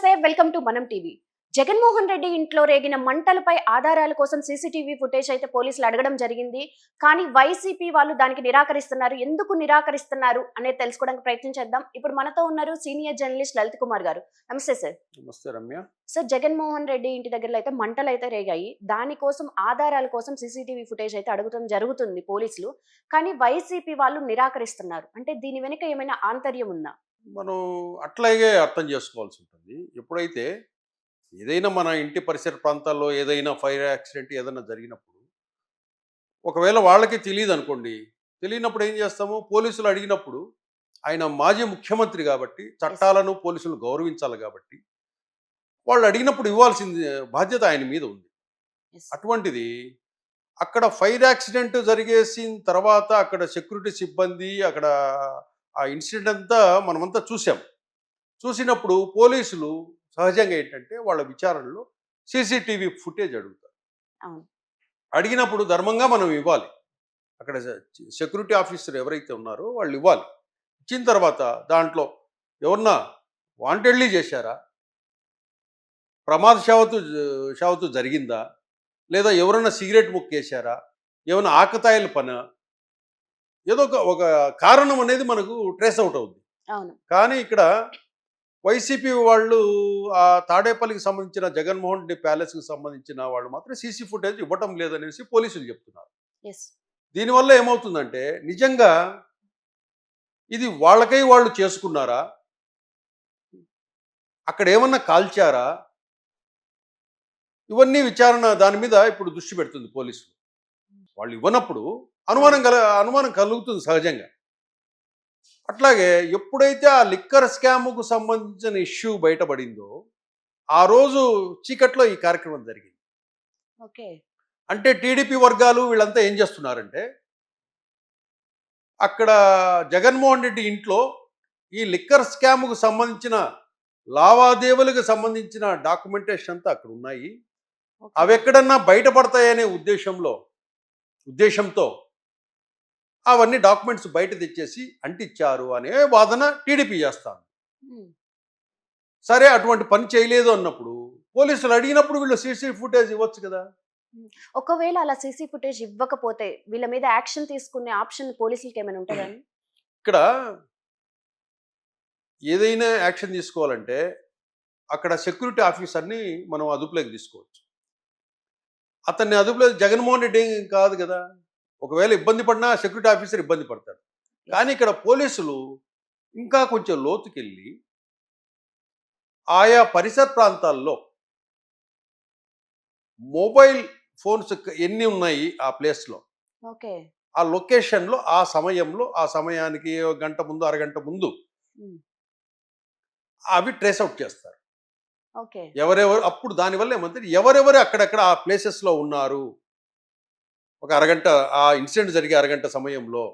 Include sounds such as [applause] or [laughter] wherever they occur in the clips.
నమస్తే welcome to Manam TV. Jaganmohan Reddy ఇంట్లో రేగిన మంటలపై ఆధారాల కోసం సీసీటీవీ ఫుటేజ్ అయితే పోలీసులు అడగడం జరిగింది. కానీ వైసీపీ వాళ్ళు దానికి నిరాకరిస్తున్నారు. ఎందుకు నిరాకరిస్తున్నారు అనేది తెలుసుకోవడానికి ప్రయత్నం చేద్దాం. ఇప్పుడు మనతో ఉన్నారు సీనియర్ జర్నలిస్ట్ లలిత్ కుమార్ గారు. నమస్తే సార్. నమస్తే రమ్య. సార్ జగన్మోహన్ రెడ్డి ఇంటి దగ్గర అయితే మంటలు అయితే రేగాయి. దానికోసం ఆధారాల కోసం సీసీటీవీ ఫుటేజ్ అయితే అడగడం జరుగుతుంది పోలీసులు. కానీ వైసీపీ వాళ్ళు నిరాకరిస్తున్నారు. అంటే దీని వెనుక ఏమైనా ఆంతర్యం ఉందా? మనం అట్లాగే అర్థం చేసుకోవాల్సి ఉంటుంది ఎప్పుడైతే ఏదైనా మన ఇంటి పరిసర ప్రాంతాల్లో ఏదైనా ఫైర్ యాక్సిడెంట్ ఏదైనా జరిగినప్పుడు ఒకవేళ వాళ్ళకి తెలియదు అనుకోండి తెలియనప్పుడు ఏం చేస్తాము? పోలీసులు అడిగినప్పుడు ఆయన మాజీ ముఖ్యమంత్రి కాబట్టి చట్టాలను పోలీసులు గౌరవించాలి కాబట్టి వాళ్ళు అడిగినప్పుడు ఇవ్వాల్సింది బాధ్యత ఆయన మీద ఉంది. అటువంటిది అక్కడ ఫైర్ యాక్సిడెంట్ జరిగేసిన తర్వాత అక్కడ సెక్యూరిటీ సిబ్బంది అక్కడ ఆ ఇన్సిడెంట్ అంతా మనమంతా చూసాం చూసినప్పుడు పోలీసులు సహజంగా ఏంటంటే వాళ్ళ విచారణలో సీసీటీవీ ఫుటేజ్ అడుగుతారు. అడిగినప్పుడు ధర్మంగా మనం ఇవ్వాలి. అక్కడ సెక్యూరిటీ ఆఫీసర్ ఎవరైతే ఉన్నారో వాళ్ళు ఇవ్వాలి. ఇచ్చిన తర్వాత దాంట్లో ఎవరన్నా వాంటెడ్లీ చేశారా? ప్రమాద షావతు షావతు జరిగిందా? లేదా ఎవరైనా సిగరెట్ ముక్కేశారా? ఏమైనా ఆకతాయిల పన? ఏదో ఒక కారణం అనేది మనకు ట్రేస్ అవుట్ అవుద్ది. కానీ ఇక్కడ వైసీపీ వాళ్ళు ఆ తాడేపల్లికి సంబంధించిన జగన్మోహన్ రెడ్డి ప్యాలెస్కి సంబంధించిన వాళ్ళు మాత్రం సీసీ ఫుటేజ్ ఇవ్వటం లేదనేసి పోలీసులు చెప్తున్నారు. దీనివల్ల ఏమవుతుందంటే నిజంగా ఇది వాళ్ళకై వాళ్ళు చేసుకున్నారా? అక్కడ ఏమన్నా కాల్చారా? ఇవన్నీ విచారణ దాని మీద ఇప్పుడు దృష్టి పెడుతుంది పోలీసులు. వాళ్ళు ఇవ్వనప్పుడు అనుమానం కల అనుమానం కలుగుతుంది సహజంగా. అట్లాగే ఎప్పుడైతే ఆ లిక్కర్ స్కామ్కు సంబంధించిన ఇష్యూ బయటపడిందో ఆ రోజు చీకట్లో ఈ కార్యక్రమం జరిగింది. ఓకే. అంటే టీడీపీ వర్గాలు వీళ్ళంతా ఏం చేస్తున్నారంటే అక్కడ జగన్మోహన్ రెడ్డి ఇంట్లో ఈ లిక్కర్ స్కామ్కు సంబంధించిన లావాదేవీలకు సంబంధించిన డాక్యుమెంటేషన్ అంతా అక్కడ ఉన్నాయి. అవి ఎక్కడన్నా బయటపడతాయనే ఉద్దేశంలో ఉద్దేశంతో అవన్నీ డాక్యుమెంట్స్ బయట తెచ్చేసి అంటించారు అనే వాదన టీడీపీ చేస్తాను సరే అటువంటి పని చేయలేదు అన్నప్పుడు పోలీసులు అడిగినప్పుడు వీళ్ళు సీసీ ఫుటేజ్ ఇవ్వచ్చు కదా. ఒకవేళ అలా సీసీ ఫుటేజ్ ఇవ్వకపోతే వీళ్ళ మీద యాక్షన్ తీసుకునే ఆప్షన్ పోలీసులకి ఏమైనా ఉంటుందా ఇక్కడ ఏదైనా యాక్షన్ తీసుకోవాలంటే అక్కడ సెక్యూరిటీ ఆఫీసర్ని మనం అదుపులోకి తీసుకోవచ్చు. అతన్ని అదుపులో జగన్మోహన్ రెడ్డి కాదు కదా. ఒకవేళ ఇబ్బంది పడినా సెక్యూరిటీ ఆఫీసర్ ఇబ్బంది పడతాడు. కానీ ఇక్కడ పోలీసులు ఇంకా కొంచెం లోతుకెళ్ళి ఆయా పరిసర ప్రాంతాల్లో మొబైల్ ఫోన్స్ ఎన్ని ఉన్నాయి ఆ ప్లేస్లో? ఓకే. ఆ లొకేషన్లో ఆ సమయంలో ఆ సమయానికి గంట ముందు అరగంట ముందు. అవి ట్రేస్ అవుట్ చేస్తారు. ఎవరెవరు అప్పుడు దానివల్ల ఏమంటే ఎవరెవరు అక్కడక్కడ ఆ ప్లేసెస్లో ఉన్నారు? ఒక అరగంట ఆ ఇన్సిడెంట్ జరిగే అరగంట సమయంలో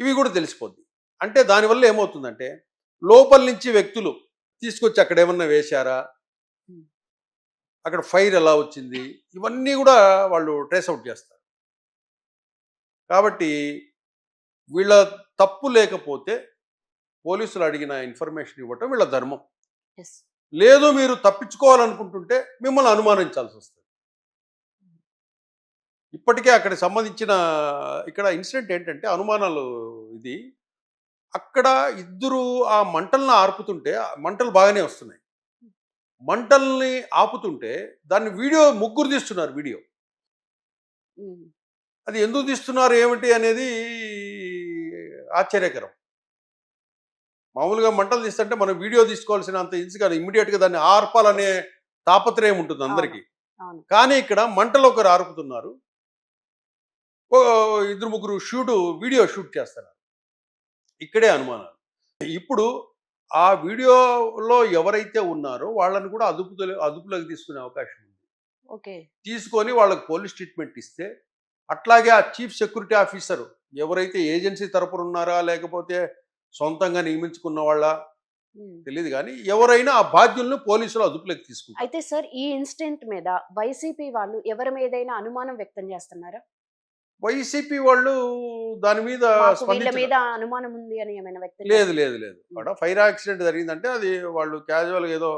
ఇవి కూడా తెలిసిపోద్ది. అంటే దానివల్ల ఏమవుతుందంటే లోపల నుంచి వ్యక్తులు తీసుకొచ్చి అక్కడ ఏమన్నా వేశారా. అక్కడ ఫైర్ ఎలా వచ్చింది? ఇవన్నీ కూడా వాళ్ళు ట్రేస్ అవుట్ చేస్తారు. కాబట్టి వీళ్ళ తప్పు లేకపోతే పోలీసులు అడిగిన ఇన్ఫర్మేషన్ ఇవ్వటం వీళ్ళ ధర్మం. లేదు మీరు తప్పించుకోవాలనుకుంటుంటే మిమ్మల్ని అనుమానించాల్సి వస్తుంది. ఇప్పటికే అక్కడ సంబంధించిన ఇక్కడ ఇన్సిడెంట్ ఏంటంటే అనుమానాలు ఇది. అక్కడ ఇద్దరు ఆ మంటలను ఆర్పుతుంటే మంటలు బాగానే వస్తున్నాయి. మంటల్ని ఆపుతుంటే దాన్ని వీడియో ముగ్గురు తీస్తున్నారు వీడియో. అది ఎందుకు తీస్తున్నారు ఏమిటి అనేది ఆశ్చర్యకరం. మామూలుగా మంటలు తీస్తుంటే మనం వీడియో తీసుకోవాల్సిన అంత ఈజీ కాదు. ఇమ్మీడియట్గా దాన్ని ఆర్పాలనే తాపత్రయం ఉంటుంది అందరికీ. కానీ ఇక్కడ మంటలు ఒకరు ఆర్పుతున్నారు. ఇద్దరు ముగ్గురు షూట్ వీడియో షూట్ చేస్తున్నారు ఇక్కడే అనుమానాలు. ఇప్పుడు ఆ వీడియోలో ఎవరైతే ఉన్నారో వాళ్ళని కూడా అదుపుతో అదుపులోకి తీసుకునే అవకాశం ఉంది. ఓకే. తీసుకొని వాళ్ళకి పోలీస్ ట్రీట్మెంట్ ఇస్తే అట్లాగే ఆ చీఫ్ సెక్యూరిటీ ఆఫీసర్ ఎవరైతే ఏజెన్సీ తరపున ఉన్నారా లేకపోతే సొంతంగా నియమించుకున్న వాళ్ళ తెలియదు కానీ ఎవరైనా ఆ బాధ్యులను పోలీసులు అదుపులోకి తీసుకుంటారు. అయితే సార్ ఈ ఇన్సిడెంట్ మీద వైసీపీ వాళ్ళు ఎవరి మీదైనా అనుమానం వ్యక్తం చేస్తున్నారా? వైసీపీ వాళ్ళు దాని మీద వీళ్ళ మీద అనుమానం ఉంది అని ఏమైనా వ్యక్తి లేదు లేదు లేదు. అక్కడ ఫైర్ యాక్సిడెంట్ జరిగిందంటే అది వాళ్ళు క్యాజువల్గా ఏదో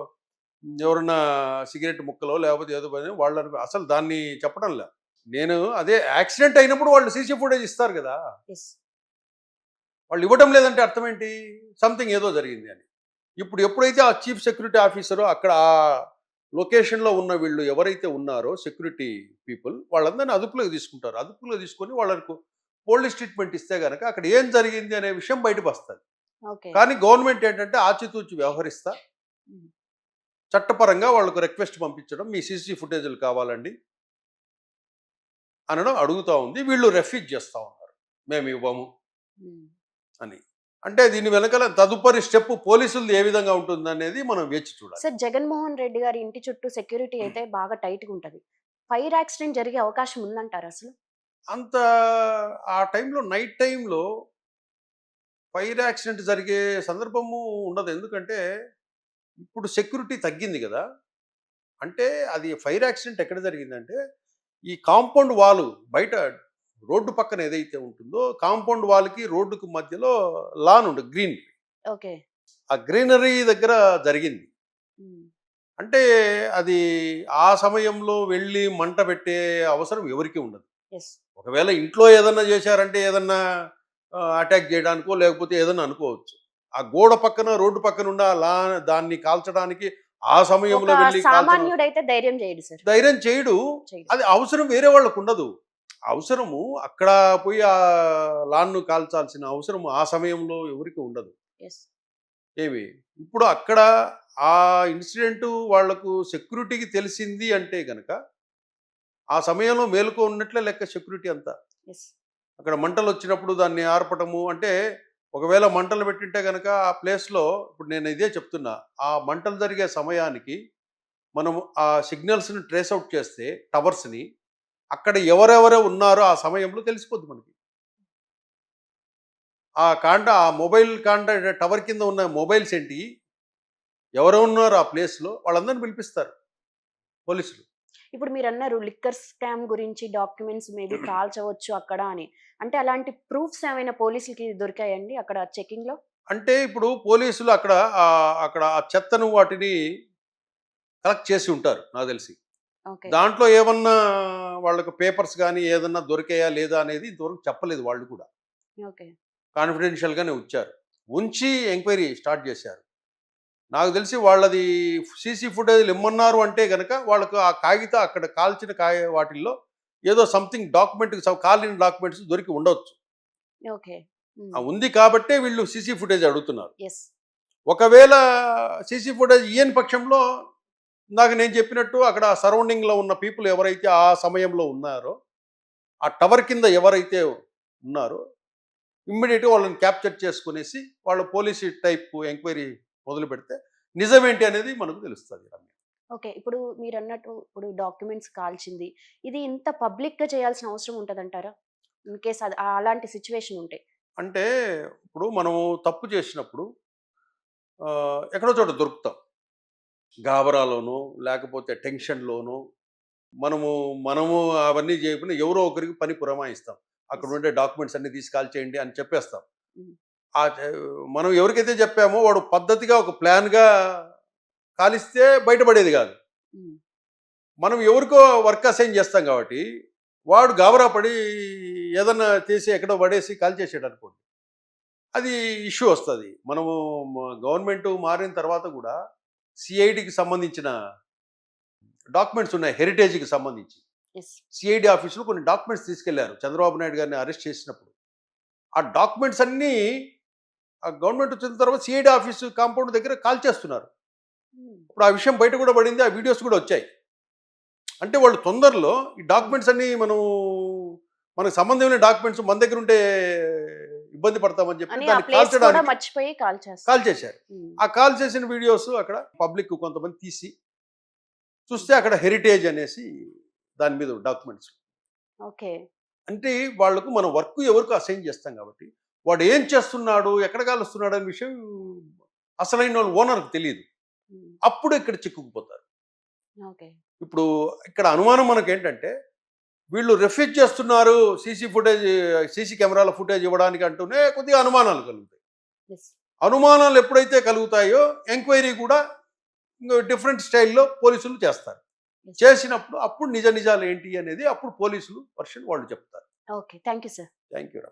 ఎవరన్నా సిగరెట్ ముక్కలో లేకపోతే ఏదో పని వాళ్ళని అసలు దాన్ని చెప్పడం లే నేను అదే యాక్సిడెంట్ అయినప్పుడు వాళ్ళు సీసీ ఫుటేజ్ ఇస్తారు కదా. వాళ్ళు ఇవ్వడం లేదంటే అర్థం ఏంటి? సంథింగ్ ఏదో జరిగింది అని. ఇప్పుడు ఎప్పుడైతే ఆ చీఫ్ సెక్యూరిటీ ఆఫీసరో అక్కడ ఆ లొకేషన్లో ఉన్న వీళ్ళు ఎవరైతే ఉన్నారో సెక్యూరిటీ పీపుల్ వాళ్ళందరినీ అదుపులోకి తీసుకుంటారు. అదుపులోకి తీసుకొని వాళ్ళకు పోలీస్ ట్రీట్మెంట్ ఇస్తే కనుక అక్కడ ఏం జరిగింది అనే విషయం బయటకు వస్తుంది కానీ గవర్నమెంట్ ఏంటంటే ఆచితూచి వ్యవహరిస్తా. చట్టపరంగా వాళ్ళకు రిక్వెస్ట్ పంపించడం మీ సీసీ ఫుటేజ్లు కావాలండి అనడం అడుగుతా ఉంది. వీళ్ళు రెఫ్యూజ్ చేస్తా ఉన్నారు. మేము ఇవ్వము అని. అంటే దీని వెనకాల తదుపరి స్టెప్ పోలీసులు ఏ విధంగా ఉంటుంది అనేది మనం వేచి చూడాలి. సార్ జగన్మోహన్ రెడ్డి గారి ఇంటి చుట్టూ సెక్యూరిటీ అయితే బాగా టైట్గా ఉంటది. ఫైర్ యాక్సిడెంట్ జరిగే అవకాశం ఉందంటారు అసలు? అంత ఆ టైంలో నైట్ టైంలో ఫైర్ యాక్సిడెంట్ జరిగే సందర్భము ఉండదు. ఎందుకంటే ఇప్పుడు సెక్యూరిటీ తగ్గింది కదా. అంటే అది ఫైర్ యాక్సిడెంట్ ఎక్కడ జరిగిందంటే ఈ కాంపౌండ్ వాల్ బయట రోడ్డు పక్కన ఏదైతే ఉంటుందో కాంపౌండ్ వాల్కి రోడ్డుకు మధ్యలో లాన్ ఉంటుంది గ్రీన్ ఓకే. ఆ గ్రీనరీ దగ్గర జరిగింది. అంటే అది ఆ సమయంలో వెళ్ళి మంట పెట్టే అవసరం ఎవరికీ ఉండదు. ఒకవేళ ఇంట్లో ఏదన్నా చేశారంటే ఏదన్నా అటాక్ చేయడానికో లేకపోతే ఏదన్నా అనుకోవచ్చు. ఆ గోడ పక్కన రోడ్డు పక్కన ఉన్న లా దాన్ని కాల్చడానికి ఆ సమయంలో వెళ్ళి ధైర్యం చేయడు. అది అవసరం వేరే వాళ్ళకు ఉండదు. అవసరము అక్కడ పోయి ఆ లాన్ను కాల్చాల్సిన అవసరం ఆ సమయంలో ఎవరికి ఉండదు. ఏమి ఇప్పుడు అక్కడ ఆ ఇన్సిడెంట్ వాళ్ళకు సెక్యూరిటీకి తెలిసింది అంటే గనక ఆ సమయంలో మేలుకో ఉన్నట్లే లెక్క సెక్యూరిటీ అంతా. అక్కడ మంటలు వచ్చినప్పుడు దాన్ని ఆర్పటము అంటే ఒకవేళ మంటలు పెట్టింటే కనుక ఆ ప్లేస్లో ఇప్పుడు నేను ఇదే చెప్తున్నా ఆ మంటలు జరిగే సమయానికి మనం ఆ సిగ్నల్స్ని ట్రేస్ అవుట్ చేస్తే టవర్స్ని అక్కడ ఎవరెవరు ఉన్నారో ఆ సమయంలో తెలిసిపోద్ది మనకి. ఆ కాంట ఆ మొబైల్ కాంట టవర్ కింద ఉన్న మొబైల్స్ ఏంటి? ఎవరు ఉన్నారో ఆ ప్లేస్లో వాళ్ళందరిని పిలిపిస్తారు. పోలీసులు. ఇప్పుడు మీరు అన్నారు లిక్కర్ స్కామ్ గురించి డాక్యుమెంట్స్ మేబీ [clears throat] కాల్చవచ్చు అక్కడ అని. అంటే అలాంటి ప్రూఫ్స్ ఏమైనా పోలీసులకి దొరికాయండి అక్కడ చెకింగ్లో అంటే ఇప్పుడు పోలీసులు అక్కడ అక్కడ ఆ చెత్తను వాటిని కలెక్ట్ చేసి ఉంటారు నాకు తెలిసి. దాంట్లో ఏమన్నా వాళ్ళకి పేపర్స్ కానీ ఏదన్నా దొరికాయా లేదా అనేది ఇంతవరకు చెప్పలేదు వాళ్ళు కూడా. కాన్ఫిడెన్షియల్గానే ఉంచారు. ఉంచి ఎంక్వైరీ స్టార్ట్ చేశారు. నాకు తెలిసి వాళ్ళది సీసీ ఫుటేజ్లు ఇమ్మన్నారు అంటే గనక వాళ్ళకు ఆ కాగిత అక్కడ కాల్చిన కాయ వాటిల్లో ఏదో సంథింగ్ డాక్యుమెంట్ కాలిన డాక్యుమెంట్స్ దొరికి ఆ ఉంది కాబట్టే వీళ్ళు సీసీ ఫుటేజ్ అడుగుతున్నారు. ఒకవేళ సీసీ ఫుటేజ్ ఇయ్యని పక్షంలో ఇందాక నేను చెప్పినట్టు అక్కడ సరౌండింగ్లో ఉన్న పీపుల్ ఎవరైతే ఆ సమయంలో ఉన్నారో ఆ టవర్ కింద ఎవరైతే ఉన్నారో ఇమ్మీడియట్గా వాళ్ళని క్యాప్చర్ చేసుకునేసి వాళ్ళ పోలీసు టైప్ ఎంక్వైరీ మొదలు పెడితే నిజమేంటి అనేది మనకు తెలుస్తుంది ఓకే. ఇప్పుడు మీరు అన్నట్టు ఇప్పుడు డాక్యుమెంట్స్ కాల్చింది. ఇది ఇంత పబ్లిక్గా చేయాల్సిన అవసరం ఉంటదంటారా? ఇన్ కేస్ అది అలాంటి సిచ్యువేషన్ ఉంటే. అంటే ఇప్పుడు మనము తప్పు చేసినప్పుడు ఎక్కడో చోట దొరుకుతాం. గాబరాలోనో లేకపోతే టెన్షన్లోనో మనము మనము అవన్నీ చేయకుండా ఎవరో ఒకరికి పని పురమాయిస్తాం. అక్కడ ఉండే డాక్యుమెంట్స్ అన్ని తీసుకాల్ చేయండి అని చెప్పేస్తాం. ఆ మనం ఎవరికైతే చెప్పామో వాడు పద్ధతిగా ఒక ప్లాన్గా కాలిస్తే బయటపడేది కాదు. మనం ఎవరికో వర్క్ అసైన్ చేస్తాం కాబట్టి వాడు గాబరా పడి ఏదన్నా చేసి ఎక్కడో పడేసి కాల్ చేసాడు అనుకోండి. అది ఇష్యూ వస్తుంది. మనము గవర్నమెంట్ మారిన తర్వాత కూడా సిఐడికి సంబంధించిన డాక్యుమెంట్స్ ఉన్నాయి హెరిటేజ్కి సంబంధించి. సిఐడి ఆఫీసులో కొన్ని డాక్యుమెంట్స్ తీసుకెళ్ళారు. చంద్రబాబు నాయుడు గారిని అరెస్ట్ చేసినప్పుడు. ఆ డాక్యుమెంట్స్ అన్నీ ఆ గవర్నమెంట్ వచ్చిన తర్వాత సిఐడి ఆఫీసు కాంపౌండ్ దగ్గర కాల్ చేస్తున్నారు ఉమ్, ఇప్పుడు ఆ విషయం బయట కూడా పడింది ఆ వీడియోస్ కూడా వచ్చాయి. అంటే వాళ్ళు తొందరలో ఈ డాక్యుమెంట్స్ అన్ని మనం మనకు సంబంధం లేని డాక్యుమెంట్స్ మన దగ్గర ఉంటే ఇబ్బంది పడతామని చెప్పి దాన్ని కాల్చడానికి మర్చిపోయి కాల్ చేశారు. ఆ కాల్ చేసిన వీడియోస్ అక్కడ పబ్లిక్ కొంతమంది తీసి చూస్తే అక్కడ హెరిటేజ్ అనేసి దాని మీద డాక్యుమెంట్స్ ఓకే. అంటే వాళ్ళకు మనం వర్క్ ఎవరికి అసైన్ చేస్తాం కాబట్టి వాడు ఏం చేస్తున్నాడు ఎక్కడ కాలుస్తున్నాడు అనే విషయం అసలైన వాళ్ళు ఓనర్కి తెలియదు. అప్పుడు ఇక్కడ చిక్కుకుపోతారు. ఇప్పుడు ఇక్కడ అనుమానం మనకు ఏంటంటే వీళ్ళు రిఫ్యూజ్ చేస్తున్నారు సీసీ ఫుటేజ్ సీసీ కెమెరాల ఫుటేజ్ ఇవ్వడానికి అంటూనే కొద్దిగా అనుమానాలు కలుగుతాయి. అనుమానాలు ఎప్పుడైతే కలుగుతాయో ఎంక్వైరీ కూడా డిఫరెంట్ స్టైల్లో పోలీసులు చేస్తారు. చేసినప్పుడు అప్పుడు నిజ నిజాలు ఏంటి అనేది అప్పుడు పోలీసులు వర్షన్ వాళ్ళు చెప్తారు. Okay thank you sir thank you